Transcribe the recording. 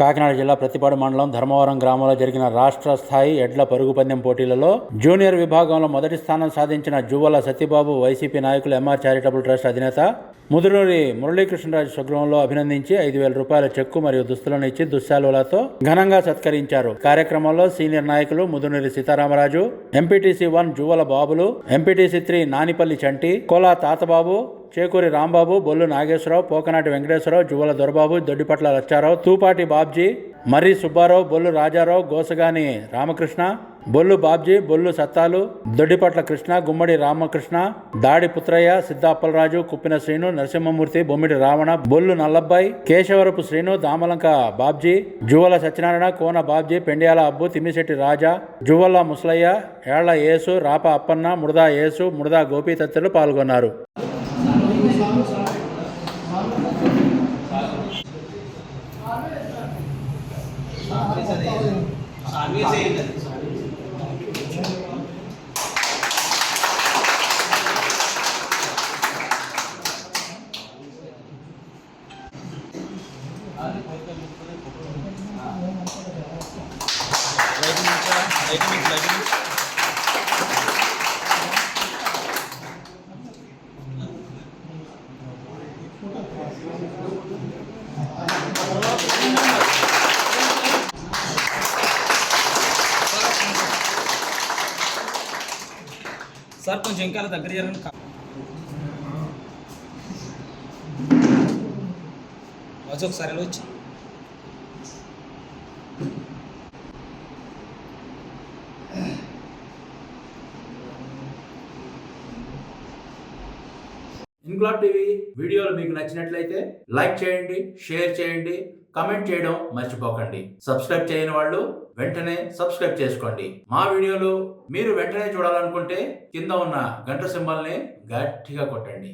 కాకినాడ జిల్లా ప్రతిపాడు మండలం ధర్మవరం గ్రామంలో జరిగిన రాష్ట్ర స్థాయి ఎడ్ల పరుగు పందెం పోటీలలో జూనియర్ విభాగంలో మొదటి స్థానం సాధించిన జువ్వల సత్యబాబు వైసీపీ నాయకులు ఎంఆర్ చారిటబుల్ ట్రస్ట్ అధినేత ముదునూరి మురళీకృష్ణరాజు స్వగృహంలో అభినందించి ఐదు వేల రూపాయల చెక్కు మరియు దుస్తులను ఇచ్చి దుశ్శాలులతో ఘనంగా సత్కరించారు. కార్యక్రమంలో సీనియర్ నాయకులు Mudunuri Sitaramaraju MPTC one Juvvala Babulu MPTC three Nanipalli Chanti Kola Tatababu Chekuri Rambabu Bollu Nageswararao Pokanati Venkateswararao Juvala Dorababu Doddipatla Lacharao Tupati Babji Marri Subbarao Bollu Rajarao Gosagani Ramakrishna Bollu Babji Bollu Sattalu Doddipatla Krishna Gummadi Ramakrishna Dadi Putrayya Siddhappalaraju కుప్పిన Srinu Narasimhamurthy బొమ్మిడి రావణ బొల్లు నల్లబ్బాయి కేశవరపు శ్రీను దామలంక బాబ్జీ జువల సత్యనారాయణ కోన బాబ్జీ పెండ్యాల అబ్బు తిమ్మిశెట్టి రాజా జువల్ల ముసలయ్య ఏళ్ళ యేసు రాప అప్పన్న ముడదా యేసు ముడదా గోపి తదితరులు పాల్గొన్నారు. Lightning, lightning. Sir కొంచెం ఇంకా దగ్గర జరగండి వచ్చి ఒకసారి ఇలా వచ్చి. ఇంక్లాబ్ టీవీ వీడియోలు మీకు నచ్చినట్లయితే లైక్ చేయండి షేర్ చేయండి కమెంట్ చేయడం మర్చిపోకండి. సబ్స్క్రైబ్ చేయని వాళ్ళు వెంటనే సబ్స్క్రైబ్ చేసుకోండి. మా వీడియోలు మీరు వెంటనే చూడాలనుకుంటే కింద ఉన్న గంట సింబల్ని గట్టిగా కొట్టండి.